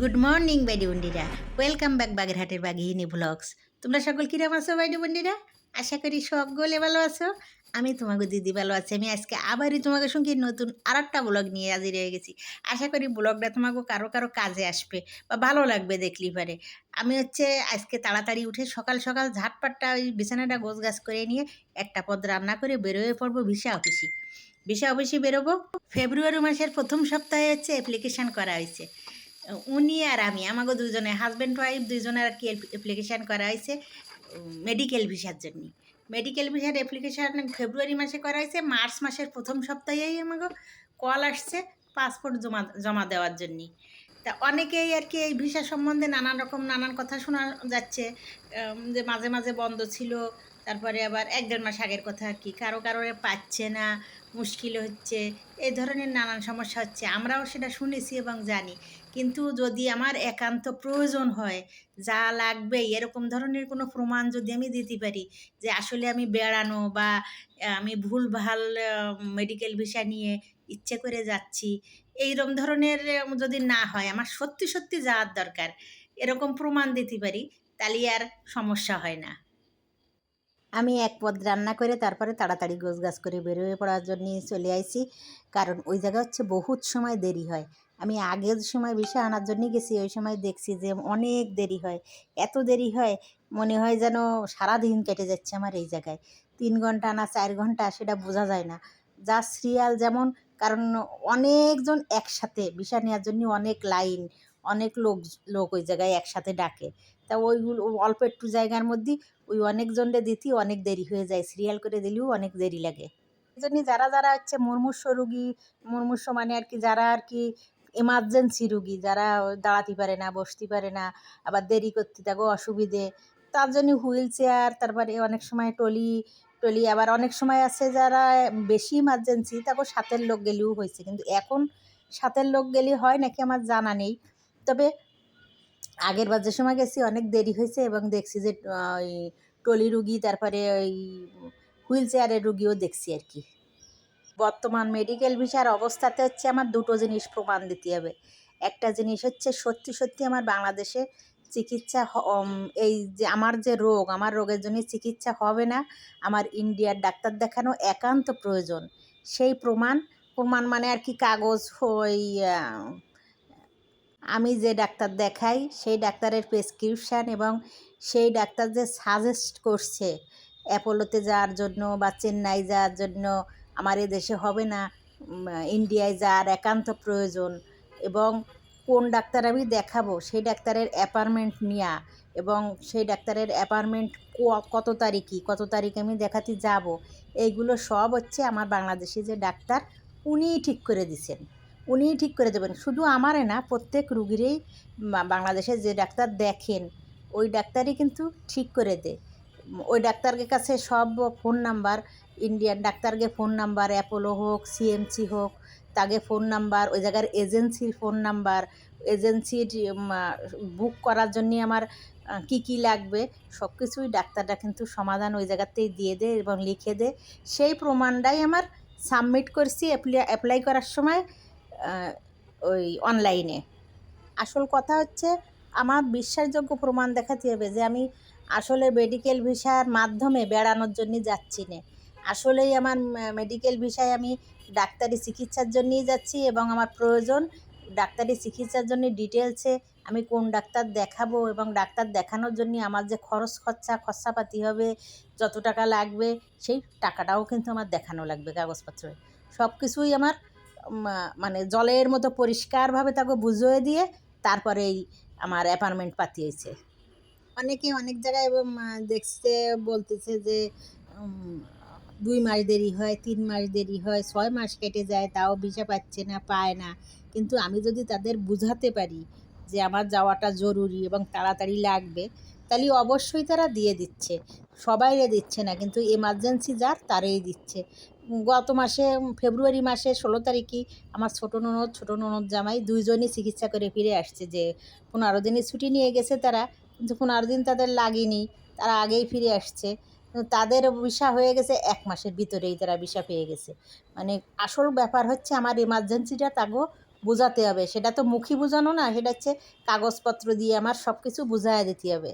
Good morning বাইডি বন্ডিরা welcome back বাগেরহাটের বাঘিনী ব্লগস তোমরা সকল কিরম আছো বাইডি বন্ডিরা আশা করি সকলে ভালো আছো। আমি তোমাকে দিদি ভালো আছি। আমি আজকে আবারই তোমাকে সঙ্গে নতুন আর একটা ব্লগ নিয়ে হাজির হয়ে গেছি। আশা করি ব্লগটা তোমাকে কারও কারও কাজে আসবে বা ভালো লাগবে দেখলি পারে। আমি হচ্ছে আজকে তাড়াতাড়ি উঠে সকাল সকাল ঝাটপাটটা ওই বিছানাটা গোছ গাছ করে নিয়ে একটা পদ রান্না করে বেরোয়ে পড়ব ভিসা অফিসে। ভিসা অফিসে বেরোবো। ফেব্রুয়ারি মাসের প্রথম সপ্তাহে হচ্ছে অ্যাপ্লিকেশান করা হয়েছে। উনি আর আমি আমাকে দুজনে হাজব্যান্ড ওয়াইফ দুজনের আর কি অ্যাপ্লিকেশান করা হয়েছে মেডিকেল ভিসার জন্য। মেডিকেল ভিসার অ্যাপ্লিকেশান ফেব্রুয়ারি মাসে করা হয়েছে মার্চ মাসের প্রথম সপ্তাহেই আমাকে কল আসছে পাসপোর্ট জমা জমা দেওয়ার জন্যে। তা অনেকেই আর কি এই ভিসা সম্বন্ধে নানান রকম, নানান কথা শোনা যাচ্ছে যে মাঝে মাঝে বন্ধ ছিল, তারপরে আবার এক দেড় মাস আগের কথা আর কি, কারও কারও পাচ্ছে না মুশকিল হচ্ছে এই ধরনের নানান সমস্যা হচ্ছে। আমরাও সেটা শুনেছি এবং জানি। কিন্তু যদি আমার একান্ত প্রয়োজন হয়, যা লাগবে, এরকম ধরনের কোনো প্রমাণ যদি আমি দিতে পারি যে আসলে আমি বেড়ানো বা আমি ভুল ভালো মেডিকেল ভিসা নিয়ে ইচ্ছে করে যাচ্ছি, এইরকম ধরনের যদি না হয়, আমার সত্যি সত্যি যাওয়ার দরকার, এরকম প্রমাণ দিতে পারি, তাহলে আর সমস্যা হয় না। আমি এক পদ রান্না করে তারপরে তাড়াতাড়ি গোছ গাছ করে বেরোয় পড়ার জন্য চলে আইছি। কারণ ওই জায়গা হচ্ছে বহুত সময় দেরি হয়। আমি আগের সময় বিষয় আনার জন্য গেছি, ওই সময় দেখছি যে অনেক দেরি হয়। এত দেরি হয়, মনে হয় যেন সারা দিন কেটে যাচ্ছে আমার এই জায়গায়। তিন ঘণ্টা না চার ঘণ্টা সেটা বোঝা যায় না। যা সিরিয়াল যেমন, কারণ অনেকজন একসাথে বিষা নেওয়ার জন্য অনেক লাইন অনেক লোক লোক ওই জায়গায় একসাথে ডাকে। তা ওইগুলো, অল্প একটু জায়গার মধ্যে ওই অনেকজনরে দিতে, অনেক দেরি হয়ে যায়। সিরিয়াল করে দিলেও অনেক দেরি লাগে। এই জন্য যারা যারা হচ্ছে মুমূর্ষ রুগী মুমূর্ষ মানে আর কি যারা আর কি এমার্জেন্সি রুগী, যারা দাঁড়াতে পারে না, বসতে পারে না, আবার দেরি করতে থাকো, অসুবিধে, তার জন্য হুইল চেয়ার, তারপরে অনেক সময় টলি টলি, আবার অনেক সময় আছে যারা বেশি ইমার্জেন্সি তাকে সাথের লোক গেলেও হয়েছে। কিন্তু এখন সাথের লোক গেলে হয় নাকি আমার জানা নেই। তবে আগের বার যে সময় গেছি অনেক দেরি হয়েছে এবং দেখছি যে ওই টলি রুগী, তারপরে ওই হুইল চেয়ারের রুগীও দেখছি আর কি। বর্তমান মেডিকেল ভিসার অবস্থাতে হচ্ছে আমার দুটো জিনিস প্রমাণ দিতে হবে। একটা জিনিস হচ্ছে, সত্যি সত্যি আমার বাংলাদেশে চিকিৎসা এই যে আমার যে রোগ, আমার রোগের জন্য চিকিৎসা হবে না, আমার ইন্ডিয়ার ডাক্তার দেখানো একান্ত প্রয়োজন। সেই প্রমাণ প্রমাণ মানে আর কি কাগজ, ওই আমি যে ডাক্তার দেখাই, সেই ডাক্তারের প্রেসক্রিপশান এবং সেই ডাক্তার যে সাজেস্ট করছে, অ্যাপোলোতে যাওয়ার জন্য বা চেন্নাই যাওয়ার জন্য আমার দেশে হবে না ইন্ডিয়ায় যাওয়ার একান্ত প্রয়োজন এবং কোন ডাক্তার আমি দেখাবো, সেই ডাক্তারের অ্যাপার্টমেন্ট নেওয়া এবং সেই ডাক্তারের অ্যাপার্টমেন্ট কত তারিখই কত তারিখ আমি দেখাতে যাব, এইগুলো সব হচ্ছে আমার বাংলাদেশি যে ডাক্তার, উনিই ঠিক করে দিছেন। উনিই ঠিক করে দেবেন। শুধু আমারে না, প্রত্যেক রুগীরই বাংলাদেশে যে ডাক্তার দেখেন, ওই ডাক্তারই কিন্তু ঠিক করে দেয়। ওই ডাক্তারের কাছে সব ফোন নাম্বার, ইন্ডিয়ান ডাক্তারকে ফোন নাম্বার, অ্যাপোলো হোক, সিএমসি হোক, তাকে ফোন নাম্বার, ওই জায়গার এজেন্সির ফোন নাম্বার, এজেন্সির বুক করার জন্যে আমার কি কি লাগবে, সব কিছুই ডাক্তাররা কিন্তু সমাধান ওই জায়গাতেই দিয়ে দেয় এবং লিখে দেয়। সেই প্রমাণটাই আমার সাবমিট করছি অ্যাপ্লাই করার সময়। ওই অনলাইনে আসল কথা হচ্ছে, আমার বিশ্বাসযোগ্য প্রমাণ দেখাতে হবে যে আমি আসলে মেডিকেল ভিসার মাধ্যমে বেড়ানোর জন্য যাচ্ছি না। আসলেই আমার মেডিকেল ভিসায় আমি ডাক্তারি চিকিৎসার জন্যই যাচ্ছি এবং আমার প্রয়োজন ডাক্তারি চিকিৎসার জন্য ডিটেলসে আমি কোন ডাক্তার দেখাবো এবং ডাক্তার দেখানোর জন্য আমার যে খরচ খরচা, খরচাপাতি হবে, যত টাকা লাগবে, সেই টাকাটাও কিন্তু আমার দেখানো লাগবে কাগজপত্রে। সব কিছুই আমার মানে জলের মতো পরিষ্কারভাবে তাকে বুঝিয়ে দিয়ে তারপরে এই আমার অ্যাপার্টমেন্ট পাতিয়েছে অনেকে অনেক জায়গায় দেখছে, বলতেছে যে দুই মাস দেরি হয়, তিন মাস দেরি হয়, ছয় মাস কেটে যায়, তাও ভিসা পাচ্ছে না, পায় না। কিন্তু আমি যদি তাদের বুঝাতে পারি যে আমার যাওয়াটা জরুরি এবং তাড়াতাড়ি লাগবে, তাহলে অবশ্যই তারা দিয়ে দিচ্ছে। সবাইরে দিচ্ছে না, কিন্তু এমার্জেন্সি যার, তারই দিচ্ছে। গত মাসে, ফেব্রুয়ারি মাসে ষোলো তারিখই আমার ছোটো ননদ ছোটো ননদ জামাই দুইজনই চিকিৎসা করে ফিরে আসছে যে পনেরো দিনের ছুটি নিয়ে গেছে তারা, কিন্তু পনেরো দিন তাদের লাগেনি, তারা আগেই ফিরে আসছে। তাদের ভিসা হয়ে গেছে এক মাসের ভিতরেই তারা ভিসা পেয়ে গেছে। মানে আসল ব্যাপার হচ্ছে আমার এমার্জেন্সিটা তাগো বোঝাতে হবে। সেটা তো মুখী বোঝানো না, সেটা হচ্ছে কাগজপত্র দিয়ে আমার সব কিছু বুঝাইয়া দিতে হবে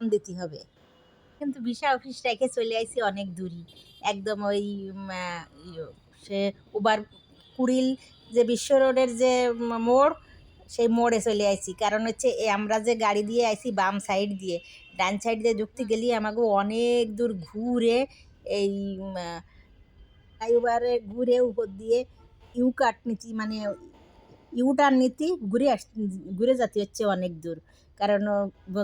দিতে হবে। কিন্তু ভিসা অফিস রেখে চলে আইছি অনেক দূরই। একদম ওই ইয়ো, সে উবার কুড়িল যে বিশ্ব রোডের যে মোড় সেই মোড়ে চলে আইছি। কারণ হচ্ছে এ আমরা যে গাড়ি দিয়ে আইছি বাম সাইড দিয়ে ডান সাইড দিয়ে ঢুকতে গেলে আমাকে অনেক দূর ঘুরে এই ফ্লাইওভারে ঘুরে উপর দিয়ে ইউ কাট নীতি মানে ইউটার্ন নীতি ঘুরে আস ঘুরে যেতে হচ্ছে অনেক দূর। কারণ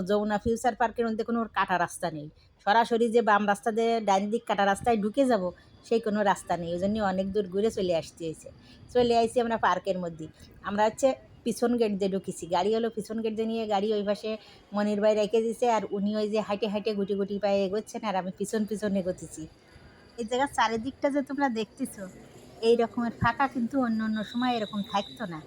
যমুনা ফিউচার পার্কের মধ্যে কোনো কাটা রাস্তা নেই। সরাসরি যে বাম রাস্তা দিয়ে ডাইন দিক কাটা রাস্তায় ঢুকে যাব, সেই কোনো রাস্তা নেই। ওই জন্য অনেক দূর ঘুরে চলে আসতে হয়েছে। চলে আসছি আমরা পার্কের মধ্যে। আমরা হচ্ছে পিছন গেট দিয়ে ঢুকেছি। গাড়ি হলো পিছন গেট দিয়ে নিয়ে গাড়ি ওই পাশে মনির ভাই রেখে দিয়েছে আর উনি ওই যে হাইটে হাইটে গুটি গুটি পায়ে এগোচ্ছেন আর আমি পিছন পিছন এগোতেছি। এই জায়গার চারিদিকটা যে তোমরা দেখতেছো এই রকমের ফাঁকা কিন্তু অন্য অন্য সময় এরকম থাকতো না।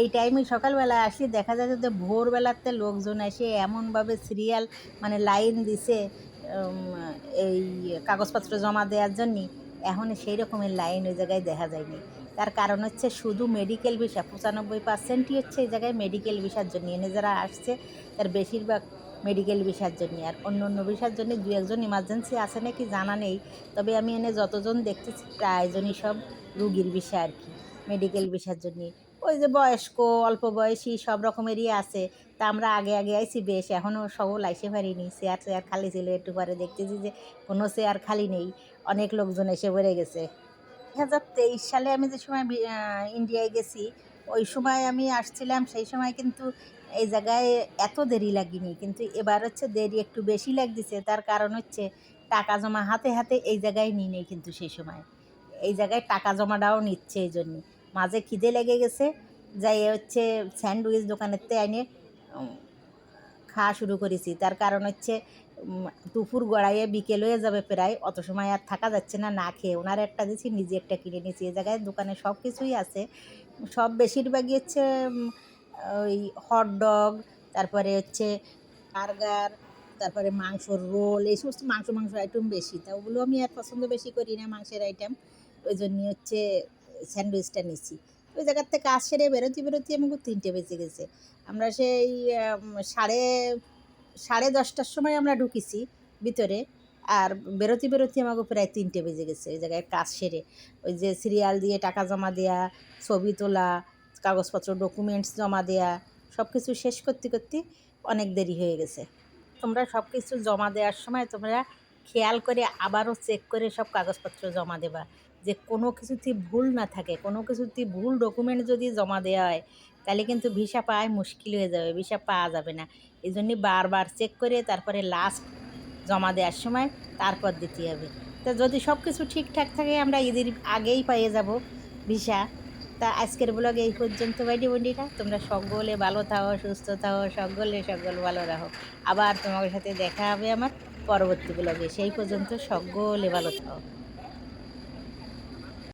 এই টাইমে সকালবেলা আসি দেখা যায় যে ভোরবেলাতে লোকজন এসে এমনভাবে সিরিয়াল মানে লাইন দিছে এই কাগজপত্র জমা দেওয়ার জন্যে, এখন সেই রকমের লাইন ওই জায়গায় দেখা যায়নি। তার কারণ হচ্ছে শুধু মেডিকেল ভিসা পঁচানব্বই পার্সেন্টই হচ্ছে এই জায়গায় মেডিকেল ভিসার জন্য। এনে যারা আসছে, তার বেশিরভাগ মেডিকেল ভিসার জন্য। আর অন্য অন্য ভিসার জন্য দু একজন ইমার্জেন্সি আছে নাকি জানা নেই। তবে আমি এনে যতজন দেখতেছি, প্রায়জনই সব রুগীর বিষয় আর কি মেডিকেল ভিসার জন্য। ওই যে বয়স্ক, অল্প বয়সী সব রকমেরই আছে। তা আমরা আগে আগে আইছি বেশ এখনও সবল আইসে পারিনি। চেয়ার চেয়ার খালি ছিল, একটু পরে দেখতেছি যে কোনো চেয়ার খালি নেই। অনেক লোকজন এসে ভরে গেছে। দু হাজার তেইশ সালে আমি যে সময় ইন্ডিয়ায় গেছি, ওই সময় আমি আসছিলাম, সেই সময় কিন্তু এই জায়গায় এত দেরি লাগেনি। কিন্তু এবার হচ্ছে দেরি একটু বেশি লাগতেছে। তার কারণ হচ্ছে টাকা জমা হাতে হাতে এই জায়গায় নিই নেই কিন্তু সেই সময়। এই জায়গায় টাকা জমাটাও নিচ্ছে এই জন্যে। মাঝে খিদে লেগে গেছে, যাই হচ্ছে স্যান্ডউইচ দোকানের তে এনে খাওয়া শুরু করেছি। তার কারণ হচ্ছে দুপুর গড়াইয়ে বিকেল হয়ে যাবে প্রায়, অত সময় আর থাকা যাচ্ছে না না খেয়ে। ওনার একটা দিয়েছি, নিজে একটা কিনে নিয়েছি। এই জায়গায় দোকানে সব কিছুই আছে। সব বেশিরভাগই হচ্ছে ওই হটডগ তারপরে হচ্ছে বার্গার তারপরে মাংসর রোল এই সমস্ত মাংস মাংস আইটেম বেশি। তা ওগুলো আমি আর পছন্দ বেশি করি না মাংসের আইটেম ওই জন্যই হচ্ছে স্যান্ডউইচটা নিচ্ছি। ওই জায়গার থেকে কাজ সেরে বেরোতে বেরোতে আমাকে তিনটে বেজে গেছে। আমরা সেই সাড়ে সাড়ে দশটার সময় আমরা ঢুকেছি ভিতরে আর বেরোতে বেরোতে আমাকে প্রায় তিনটে বেজে গেছে ওই জায়গায় কাজ সেরে। ওই যে সিরিয়াল দিয়ে টাকা জমা দেয়া, ছবি তোলা, কাগজপত্র, ডকুমেন্টস জমা দেয়া সব কিছু শেষ করতে করতে অনেক দেরি হয়ে গেছে। তোমরা সব কিছু জমা দেওয়ার সময় তোমরা খেয়াল করে আবারও চেক করে সব কাগজপত্র জমা দেবা। যে কোনো কিছুতে ভুল না থাকে, কোনো কিছুতে ভুল ডকুমেন্ট যদি জমা দেওয়া হয়, তাহলে কিন্তু ভিসা পাওয়াই মুশকিল হয়ে যাবে ভিসা পাওয়া যাবে না। এই জন্যে বারবার চেক করে তারপরে লাস্ট জমা দেওয়ার সময় তারপর দিতে হবে। তা যদি সব কিছু ঠিকঠাক থাকে, আমরা ঈদের আগেই পেয়ে যাব ভিসা তা আজকের ব্লগ এই পর্যন্ত বাইডি বন্ডিটা তোমরা সকলে ভালো থাকো সুস্থ থাকো সকলে সকল ভালো রাখো। আবার তোমাদের সাথে দেখা হবে আমার পরবর্তী ব্লগে সেই পর্যন্ত সকলে ভালো থাকো।